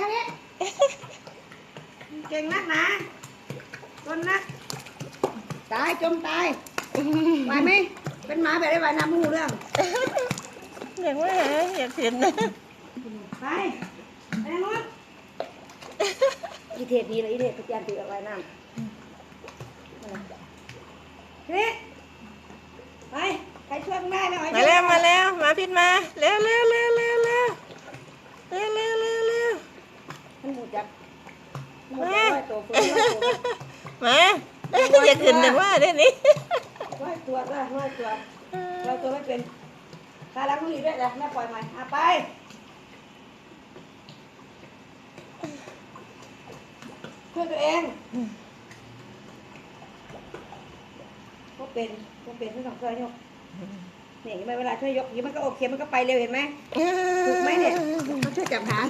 ทางนี้ เก่งนักนะจนนะตายจมตายไหวไหมเป็นหมาแบบได้ไหวน้ำหูเรื่องเยากว่าหาอยากเห็นนะไปแปทงนู้นอีเทศดีเลยอีเทศตยายามตีกับว่ายนั่นี่ไป ใครช่วยมึงได้ไหมไอ้มาแล้วมาแล้ว มาพิดมาเร็วเร็ หมูจับหมูจับไว้ตัวฟื้นไว้ตัว มาอยากขึ้นแต่ว่าเดี๋ยวนี้ไว้ตัวก็ไว้ตัวไว้ตัวไม่เป็นขาล้างมือด้วยนะแม่ปล่อยมันอะไปช่วยตัวเองก็เป็นก็เป็นไม่ต้องช่วยยกเนี่ยเห็นไหมเวลาช่วยยกอย่างนี้มันก็โอเคมันก็ไปเร็วเห็นไหมถูกไหมเนี่ยช่วยจับหาง